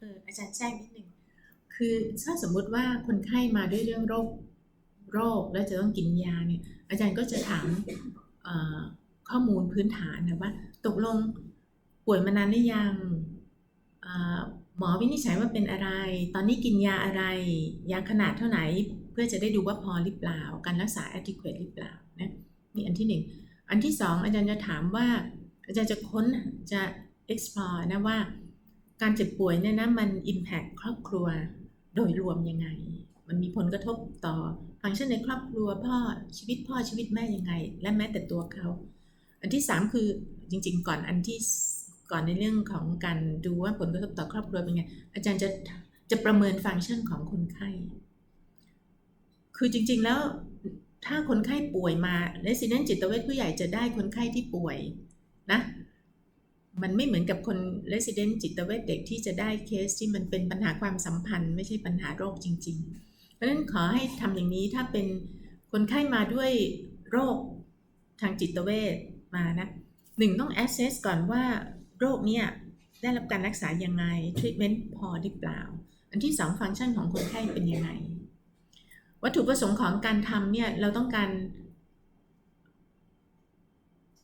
เอออาจารย์แจ้งนิดหนึ่งคือถ้าสมมุติว่าคนไข้มาด้วยเรื่องโรคโรคแล้วจะต้องกินยาเนี่ย อาจารย์ก็จะถามข้อมูลพื้นฐานนะว่า ตกลงป่วยมานานหรือยังหมอวินิจฉัยว่าเป็นอะไร ตอนนี้กินยาอะไร ยาขนาดเท่าไหร่เพื่อจะได้ดูว่าพอหรือเปล่า การรักษา adequate หรือเปล่านะนี่อันที่หนึ่งอันที่สองอาจารย์จะถามว่าอาจารย์จะค้นจะ explore นะว่า การเจ็บป่วยเนี่ยนะมัน impact ครอบครัวโดยรวมยังไง มันมีผลกระทบต่อฟังก์ชันในครอบครัวพ่อชีวิตพ่อชีวิตแม่ยังไง และแม้แต่ตัวเขา อันที่สามคือจริง ๆ ก่อนอันที่ก่อนในเรื่องของการดูว่าผลกระทบต่อครอบครัวเป็นไง อาจารย์จะจะประเมินฟังก์ชันของคนไข้ คือจริง ๆ แล้วถ้าคนไข้ป่วยมาเรสซิเดนจิตเวชผู้ใหญ่จะได้คนไข้ที่ป่วยนะ มันไม่เหมือนกับคน resident จิตเวชเด็กที่จะได้เคสที่มันเป็นปัญหาความสัมพันธ์ ไม่ใช่ปัญหาโรคจริง ๆ เพราะฉะนั้นขอให้ทำอย่างนี้ถ้าเป็นคนไข้มาด้วยโรคทางจิตเวชมานะหนึ่งต้อง assess ก่อนว่าโรคเนี้ยได้รับการรักษายังไง treatment พอหรือเปล่า อันที่สองฟังก์ชันของคนไข้เป็นยังไง วัตถุประสงค์ของการทำเนี่ยเราต้องการ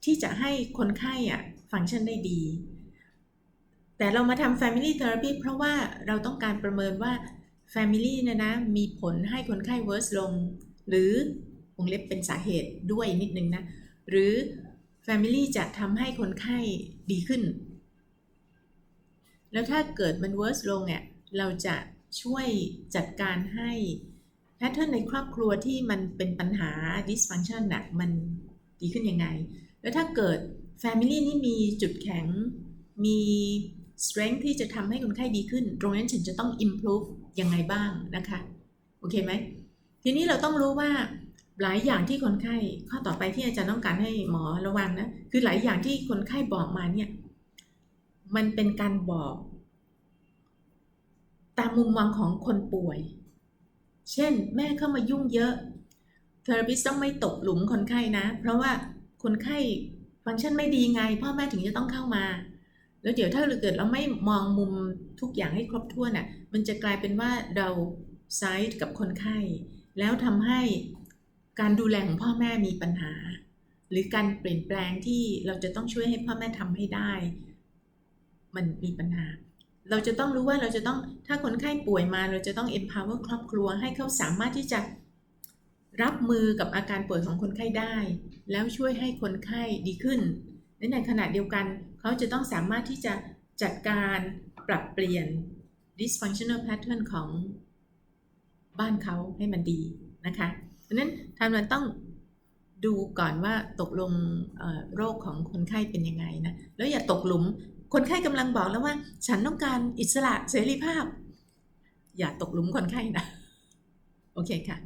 ที่จะให้คนไข้อะ ฟังก์ชันได้ดี แต่เรามาทำ Family Therapy เพราะว่าเราต้องการประเมินว่า Family เนี่ยนะมีผลให้คนไข้ worse ลง หรือวงเล็บเป็นสาเหตุด้วยนิดนึงนะ หรือ Family จะทำให้คนไข้ดีขึ้น แล้วถ้าเกิดมัน worse ลงเนี่ยเราจะช่วยจัดการให้แพทเทิร์นในครอบครัวที่มันเป็นปัญหา dysfunction น่ะมันดีขึ้นยังไง แล้วถ้าเกิด Family นี่มีจุดแข็ง มี strength ที่จะทำให้คนไข้ดีขึ้น ตรงนั้นฉันจะต้อง improve ยังไงบ้างนะคะ โอเคไหม ทีนี้เราต้องรู้ว่าหลายอย่างที่คนไข้ข้อต่อไปที่อาจารย์ต้องการให้หมอระวังนะ คือหลายอย่างที่คนไข้บอกมาเนี่ย มันเป็นการบอก ตามมุมมองของคนป่วย เช่น แม่เข้ามายุ่งเยอะเทอราปิสต้องไม่ตกหลุมคนไข้นะ เพราะว่าคนไข้ ฟังก์ชันไม่ดีไง พ่อแม่ถึงจะต้องเข้ามา แล้วเดี๋ยวถ้าเกิดเราไม่มองมุมทุกอย่างให้ครบถ้วนอะมันจะกลายเป็นว่าเราไซด์กับคนไข้ แล้วทำให้การดูแลของพ่อแม่มีปัญหา หรือการเปลี่ยนแปลงที่เราจะต้องช่วยให้พ่อแม่ทำให้ได้ มันมีปัญหา เราจะต้องรู้ว่าเราจะต้องถ้าคนไข้ป่วยมาเราจะต้อง empower ครอบครัวให้เขาสามารถที่จะ รับมือกับอาการป่วยของคนไข้ได้ แล้วช่วยให้คนไข้ดีขึ้นและในขณะเดียวกัน เขาจะต้องสามารถที่จะจัดการปรับเปลี่ยน dysfunctional pattern ของบ้านเขาให้มันดีนะคะดังนั้นทางมันต้องดูก่อนว่าตกลงโรคของคนไข้เป็นยังไงนะ แล้วอย่าตกหลุม คนไข้กำลังบอกแล้วว่า ฉันต้องการอิสระเสรีภาพ อย่าตกหลุมคนไข้นะ โอเคค่ะ